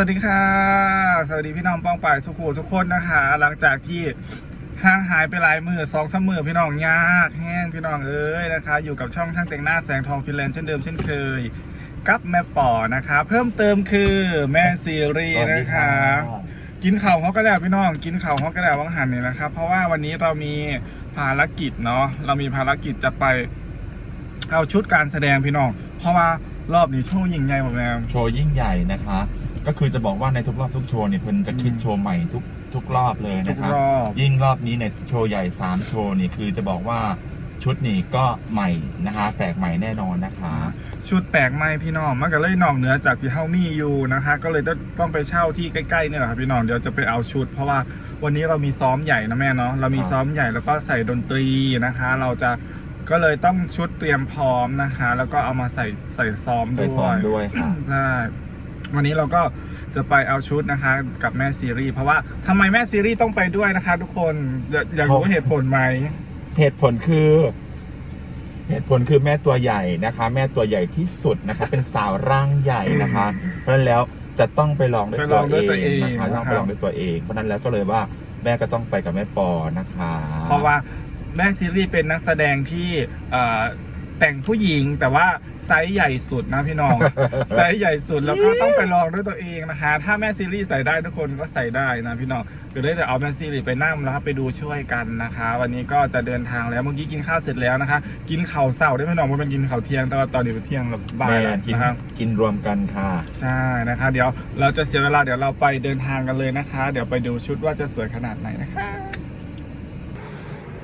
วัสดีค่ะ สวัสดีพี่น้องป้องป่ายสุขุทุกคนนะคะ หลังจากที่ห่างหายไปหลายมือสองสามมือพี่น้องยากแห้งพี่น้องเอ้ยนะคะ อยู่กับช่องช่างแต่งหน้าแสงทองฟินแลนด์เช่นเดิมเช่นเคย กับแม่ป่อนะคะ เพิ่มเติมคือแม่ซีรีส์นะคะ กินข่าวเขาก็แล้วพี่น้อง กินข่าวเขาก็แล้ววังหันเนี่ยนะครับ เพราะว่าวันนี้เรามีภารกิจเนาะเรามีภารกิจจะไป เอาชุดการแสดงพี่น้อง เพราะว่ารอบนี้โชว์ยิ่งใหญ่หมดแล้วโชว์ยิ่งใหญ่นะคะ ก็คือจะบอกว่าในทุกรอบทุกโชว์เนี่ยเพิ่นจะคิดอืมโชว์ใหม่ทุกทุกรอบเลยทุนะกครับ รอบยิ่งรอบนี้เนี่ยโชว์ใหญ่ 3 โชว์นี่คือจะบอกว่าชุดนี้ก็ใหม่นะคะ แปลกใหม่แน่นอนนะคะ ชุดแปลกใหม่พี่น้องมันก็เลยนอกเหนือจากที่เฮามีอยู่นะคะ ก็เลยต้องต้องไปเช่าที่ใกล้ๆเนี่ยแหละครับพี่น้องเดี๋ยวจะไปเอาชุด เพราะว่าวันนี้เรามีซ้อมใหญ่นะแม่เนาะเรามีครับซ้อมใหญ่แล้วก็ใส่ดนตรีนะคะ เราจะก็เลยต้องชุดเตรียมพร้อมนะคะ แล้วก็เอามาใส่ใส่ซ้อมใส่ด้ซอวงยด้วยค่ะ ใช่ วันนี้เราก็จะไปเอาชุดนะคะกับแม่ซีรีส์เพราะว่าทำไมแม่ซีรีส์ต้องไปด้วยนะคะ ทุกคนอยากอยากรู้เหตุผลไหม เหตุผลคือ เหตุผลคือแม่ตัวใหญ่นะคะ แม่ตัวใหญ่ที่สุดนะคะ เป็นสาวร่างใหญ่นะคะ เพราะฉะนั้นแล้วจะต้องไปลองด้วยไปลตัวองด้วยตัวเอเองงนะคะนะครับต้องไปลองด้วยตัวเองเพราะฉะนั้นแล้วก็เลยว่าแม่ก็ต้องไปกับแม่ปอนะคะ เพราะว่าแม่ซีรีส์เป็นนักแสดงที่เอ่อ แต่งผู้หญิงแต่ว่าไซส์ใหญ่สุดนะพี่น้อง ไซส์ใหญ่สุดแล้วก็ต้องไปลองด้วยตัวเองนะคะ ถ้าแม่ซีรีส์ใส่ได้ทุกคนก็ใส่ได้นะพี่น้องเดี๋ยวได้แต่เอาแม่ซีรีส์ไปนั่งแล้วครับไปดูช่วยกันนะคะ วันนี้ก็จะเดินทางแล้วเมื่อกี้กินข้าวเสร็จแล้วนะคะ กินข้าวเสาได้พี่น้องว่าเป็นกินข้าวเที่ยงแต่ว่าตอนนี้เป็นเที่ยงแล้วบ่ายแม่แล้วกินนะครับกินรวมกันค่ะ ใช่นะคะ เดี๋ยวเราจะเสียเวลาเดี๋ยวเราไปเดินทางกันเลยนะคะ เดี๋ยวไปดูชุดว่าจะสวยขนาดไหนนะคะ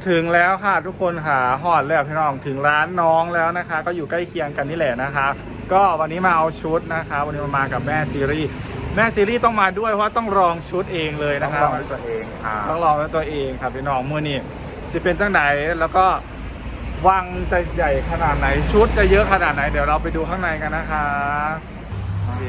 ถึงแล้วค่ะทุกคนค่ะหอดแล้วพี่น้องถึงร้านน้องแล้วนะคะ ก็อยู่ใกล้เคียงกันนี่แหละนะคะ ก็วันนี้มาเอาชุดนะคะ วันนี้มามากับแม่ซีรีส์แม่ซีรีส์ต้องมาด้วยเพราะว่าต้องลองชุดเองเลยต้นะองคะลองด้วยตัวเองค่ะต้องลองด้วยตัวเองครับพี่น้องมือนี่สิเป็นจังไหนแล้วก็วังจะใหญ่ขนาดไหนชุดจะเยอะขนาดไหน เดี๋ยวเราไปดูข้างในกันนะคะโอเค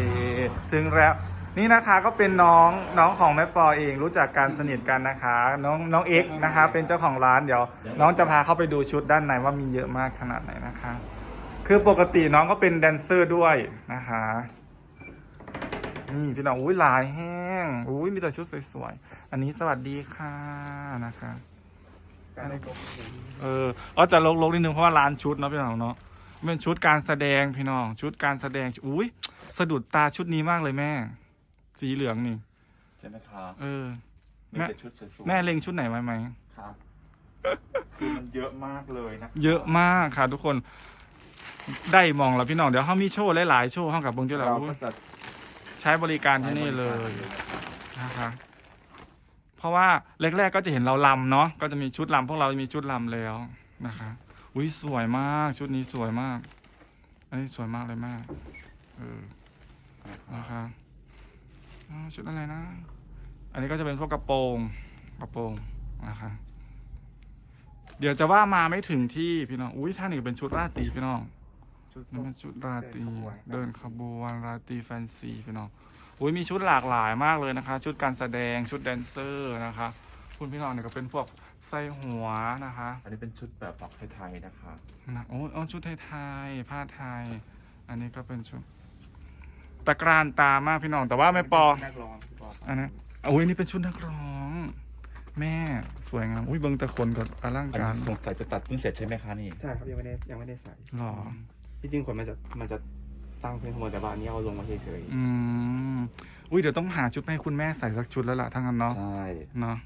ถึงแล้ว นี่นะคะก็เป็นน้องน้องของแม่ปอเองรู้จักกันสนิทกันนะคะ น้องน้องเอ็กซ์นะคะ เป็นเจ้าของร้านเดี๋ยว น้องจะพาเข้าไปดูชุดด้านในว่ามีเยอะมากขนาดไหนนะคะ คือปกติน้องก็เป็นแดนเซอร์ด้วยนะคะ นี่พี่น้องอุ้ยลายแห้งอุ้ยมีแต่ชุดสวยๆอันนี้สวัสดีค่ะนะคะเออเอาจะลกๆนิดนึงเพราะว่าร้านชุดเนาะพี่น้องเนาะเป็นชุดการแสดงพี่น้องชุดการแสดงอุ้ยสะดุดตาชุดนี้มากเลยแม่ สีเหลืองนี่ ใช่ไหมครับเออ มีแม่แต่ชุดสวยๆแม่เล็งชุดไหนไว้ไหม ครับ คือมันเยอะมากเลยนะเยอะมากค่ะทุกคน ได้มองแล้วพี่น้องเดี๋ยวเขามีโชว์หลายๆโชว์ห้องกับเบิ้งที่เราเราก็จะใช้บริการที่นี่เลยนะคะเพราะว่าแรกๆก็จะเห็นเราลำเนาะก็จะมีชุดลำพวกเรามีชุดลำแล้วนะคะอุ้ยสวยมากชุดนี้สวยมาก อันนี้สวยมากเลยแม่เออนะคะอ่า ชุดอะไรนะ อันนี้ก็จะเป็นพวกกระโปรงกระโปรงนะคะเดี๋ยวจะว่ามาไม่ถึงที่พี่น้อง อุ้ยท่านี่เป็นชุดราตรีพี่น้องชุดนี่มันชุดราตรีเดินขบวนเดินขบวนราตรีแฟนซีพี่น้อง อุ้ยมีชุดหลากหลายมากเลยนะคะ ชุดการแสดงชุดแดนเซอร์นะคะ คุณพี่น้องเนี่ยก็เป็นพวกใส่หัวนะคะ อันนี้เป็นชุดแบบออกไทยๆนะคะนะโอ้ยเอาชุดไทยๆผ้าไทย อันนี้ก็เป็นชุด ตะกรานตามากพี่น้อง แต่ว่าไม่ปอนักร้องพี่ปออันนั้นอุ้ยนี่เป็นชุดนักร้อง แม่สวยงามอุ้ยเบิ้งแต่คนกับอลังอันการนี้สงสัยจะตัดเพิ่งเสร็จใช่ไหมคะนี่ ใช่ครับยังไม่ได้ยังไม่ได้ใส่หรอที่จริงคนมันจะมันจะตั้งเพื่อนขโมยแต่ว่าอันนี้เอาลงมาเฉยอืมอุ้ยเดี๋ยวต้องหาชุดให้คุณแม่ใส่สักชุดแล้วล่ะทั้างนั้นเนาะ ใช่ เนาะ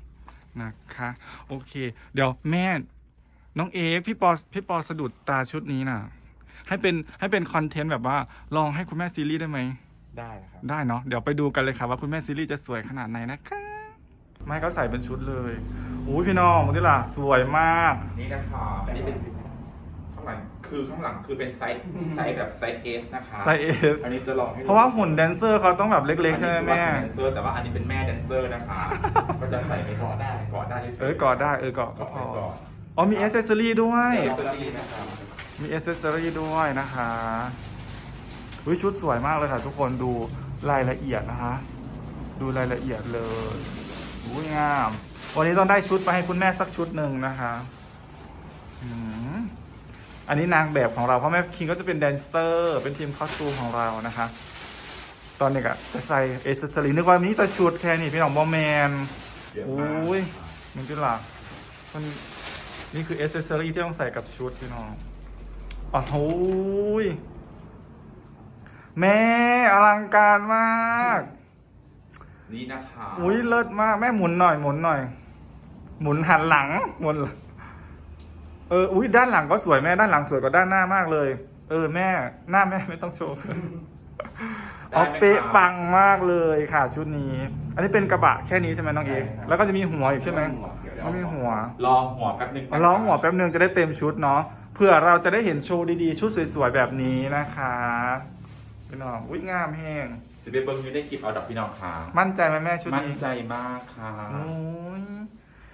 นะคะ โอเค เดี๋ยวแม่ น้องเอกพี่ปอพี่ปอสะดุดตาชุดนี้น่ะ ให้เป็นให้เป็นคอนเทนต์แบบว่า ลองให้คุณแม่ซีรีส์ได้ไหมๆ ได้ครับ ได้เนาะเดี๋ยวไปดูกันเลยค่ะว่าคุณแม่ซีรีส์จะสวยขนาดไหนนะคะไม่ก็ใส่เป็นชุดเลยอุ้ยพี่น้องนี่ล่ะสวยมากนี่นะคะอันนี้เป็นข้างหลังคือข้างหลังคือเป็นไซส์ไซส์แบบไซส์เอสนะคะไซส์ S อันนี้จะลองให้ดูเพราะว่าหุ่นแดนเซอร์เขาต้องแบบเล็กๆใช่ไหมแม่อันนี้คือว่าเป็นแดนเซอร์แต่ว่าอันนี้เป็นแม่แดนเซอร์นะคะ ก็จะใส่ไปก่อนได้ก่อนได้ฉยๆเออกอดได้เออกอดก็พอก่อนอ๋อมีเอเซสซอรี่ด้วยเซอรี่นะคะมีเอเซสซอรี่ด้วยนะคะ อุ้ยชุดสวยมากเลยค่ะ ทุกคนดูรายละเอียดนะคะ ดูรายละเอียดเลยอุ้ยงาม วันนี้ต้องได้ชุดไปให้คุณแม่สักชุดหนึ่งนะคะอันนี้นางแบบของเราเพราะแม่คิงก็จะเป็นแดนเซอร์ เป็นทีมคอสตูมของเรานะคะ ตอนนี้ก็จะใส่เอเซอรี่นึกว่ามีแต่ชุดแค่นี้พี่น้องบอมแมนโอ้ยมันจะหลักมันนี่คือเอเซอรี่ที่ต้องใส่กับชุดพี่น้องอ้าวโอ้ย แม่อลังการมาก นี่นะคะอุ้ยเลิศมาก แม่หมุนหน่อยหมุนหน่อย หมุนหันหลังหมุนหลังเอออุ้ยด้านหลังก็สวยแม่ด้านหลังสวยกว่าด้านหน้ามากเลย เออแม่ หน้าแม่ไม่ต้องโชว์เอาเป๊ะปังมากเลยค่ะ ชุดนี้ อันนี้เป็นกระบะแค่นี้ใช่ไหมน้องเอกแล้วก็จะมีหัวอีกใช่ไหมไม่มีหัว รอหัวแป๊บนึงร้องหัวแป๊บนึงจะได้เต็มชุดเนาะเพื่อเราจะได้เห็นโชว์ดีๆ ชุดสวยๆแบบนี้นะคะ พี่น้องอุ้ยงามแห้งสิเบเบิ้งยูได้กิบเอาดอกพี่น้องค่ะ มั่นใจไหมแม่ชุดมั่นนี้ใจมากค่ะโอ้ย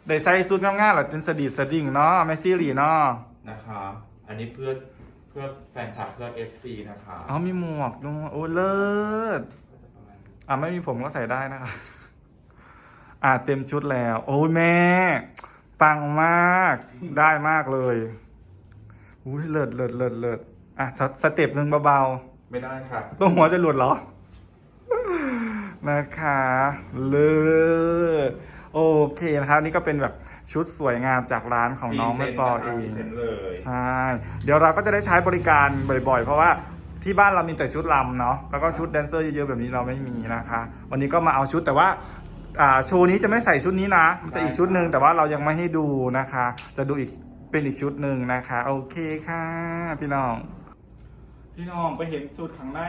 ได้ใส่ชุดงามๆหรอจนสะดีดสะดิ่งเนาะแม่ซีรีเนาะนะคะ อันนี้เพื่อเพื่อแฟนคลับเพื่อ FC นะคะเอามีหมวกด้วยโอ้เลิศอะไม่มีผมก็ใส่ได้นะคะอะเต็มชุดแล้ว โอ้ยแม่ปังมากได้มากเลยอุ้ยเลิศเลิศเลิศเลิศอะสสเต็ปหนึ่งเบา ไม่ได้ค่ะๆตัวหัวจะหลุดเหรอ นะคะเลิศโอเคนะครับ นี่ก็เป็นแบบชุดสวยงามจากร้านของน้องแม่ปอเองพรีเซนต์เลยใช่ เดี๋ยวเราก็จะได้ใช้บริการบ่อยๆ เพราะว่าที่บ้านเรามีแต่ชุดลำเนาะแล้วก็ชุดแดนเซอร์เยอะๆแบบนี้เราไม่มีนะคะ วันนี้ก็มาเอาชุดแต่ว่าอ่าโชว์นี้จะไม่ใส่ชุดนี้นะมันจะอีกชุดหนึ่งแต่ว่าเรายังไม่ให้ดูนะคะ จะดูอีกเป็นอีกชุดหนึ่งนะคะ โอเคค่ะ พี่น้อง พี่น้องไปเห็นชุดข้างใน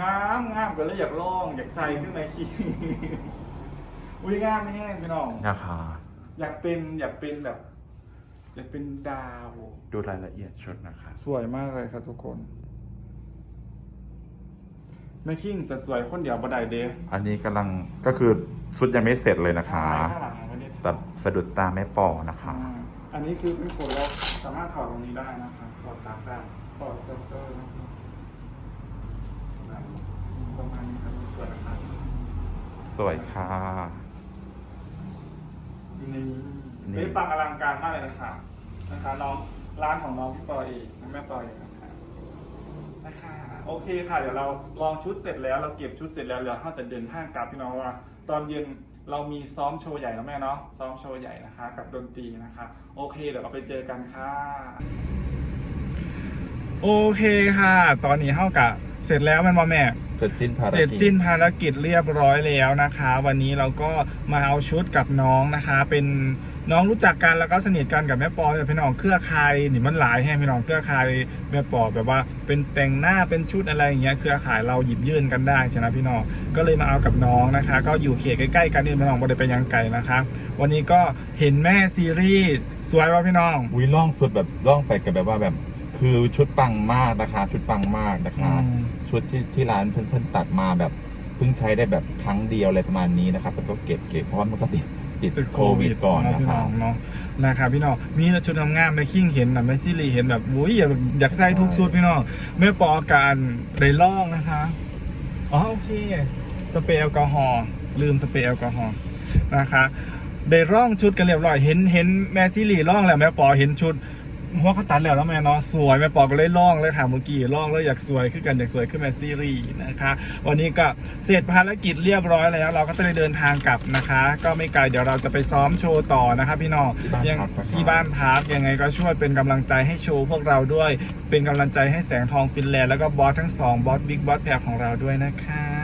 งามงามก็เลยอยากลองอยากใส่ขึ้นมาขี้อุ้ยงามไม่แห้งพี่น้อง นะคะอยากเป็นอยากเป็นแบบ อยากเป็นดาว ดูรายละเอียดชุดนะคะ สวยมากเลยครับทุกคนแม่คิงจะสวยคนเดียวบ่ได้เด้อันนี้กำลังก็คือชุดยังไม่เสร็จเลยนะคะ ข้างหลังยังไม่ได้แต่สะดุดตาแม่ปอนะคะ อ่าอันนี้คือเป็นคนเราสามารถถอดตรงนี้ได้นะครับถอดซักได้ ถอดเซนเตอร์นะครับประมาณนี้ครับสวยนะครับสวยค่ะ นี่นี่ นี่ปังอลังการมากเลยนะคะนะคะน้องร้านของน้องพี่ปอเองแม่ปอเองนะคะนะคะโอเคค่ะ เดี๋ยวเราลองชุดเสร็จแล้วเราเก็บชุดเสร็จแล้วเดี๋ยวเราจะเดินห้างกลับพี่น้องว่า ตอนเย็นเรามีซ้อมโชว์ใหญ่แล้วแม่เนาะซ้อมโชว์ใหญ่นะคะ กับดนตรีนะคะ โอเค เดี๋ยวเราไปเจอกันค่ะ โอเคค่ะ ตอนนี้เท่ากับเสร็จแล้วแมันบอแม่ เสร็จสิ้นภารกิจ เสร็จสิ้นภารกิจเรียบร้อยแล้วนะคะ วันนี้เราก็มาเอาชุดกับน้องนะคะ เป็นน้องรู้จักกันแล้วก็สนิทกันกับแม่ปอเป็นพี่น้องเครือใครนี่มันหลายแห่งพี่น้องเครือใครแม่ปอแบบว่าเป็นแต่งหน้าเป็นชุดอะไรอย่างเงี้ยเครือข่ายเราหยิบยื่นกันได้ใช่ไหมพี่น้องก็เลยมาเอากับน้องนะคะ ก็อยู่เขตใกล้ๆกันนี่พี่น้องบ่ได้ไปยังไกลนะคะ วันนี้ก็เห็นแม่ซีรีส์สวยว่าพี่น้องวิล่องสุดแบบล่องไปกับแบบว่าแบบ คือชุดปังมากนะคะ ชุดปังมากนะคะ อืม ชุดที่ที่ร้านเพิ่งเพิ่งตัดมาแบบเพิ่งใช้ได้แบบครั้งเดียวอะไรประมาณนี้นะครับแล้วก็เก็บเก็บเพราะว่ามันก็ติดติดติดโควิดก่อนเานะพี่คน้รัอบ งเนาะนะครับพี่น้องมีแต่ชุดงามๆในคิงเห็นนะแม่ซีรีเห็นแบบอุ้ยอยากอยากใส่ทุกชุดพี่น้องแม่ปอการได้ล่องนะคะอ๋อโอเคสเปรย์แอลกอฮอล์ลืมสเปรย์แอลกอฮอล์นะคะได้ร่องชุดกันเรียบร้อยเห็นเห็นแม่ซีรีร่องแล้วแม่ปอเห็นชุด หัวเขาตัดแล้วแล้วแม่เนาะสวยแม่ปอก็เลยล่องเลยค่ะเมื่อกี้ล่องแล้วอยากสวยขึ้นกันอยากสวยขึ้นแม่ซีรีนะคะ วันนี้ก็เสร็จภารกิจเรียบร้อยแล้ว เราก็จะได้เดินทางกลับนะคะ ก็ไม่ไกลเดี๋ยวเราจะไปซ้อมโชว์ต่อนะครับพี่น้องที่บ้านยังพักนะครับที่บ้านพักยังไงก็ช่วยเป็นกำลังใจให้โชว์พวกเราด้วย เป็นกำลังใจให้แสงทองฟินแลนด์แล้วก็บอสทั้งสองบอสบิ๊กบอสแพรของเราด้วยนะคะ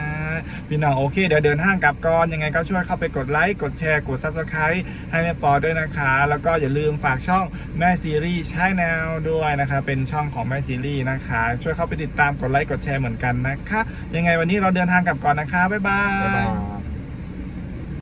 พี่น้องโอเคเดี๋ยวเดินห้างกลับก่อนยังไงก็ช่วยเข้าไปกดไลค์กดแชร์กด subscribe ให้แม่ปอด้วยนะคะ แล้วก็อย่าลืมฝากช่องแม่ซีรีส์ใช้แนวด้วยนะคะ เป็นช่องของแม่ซีรีส์นะคะ ช่วยเข้าไปติดตามกดไลค์กดแชร์เหมือนกันนะคะ ยังไงวันนี้เราเดินทางกลับก่อนนะคะบ๊ายบาบ๊ายบาย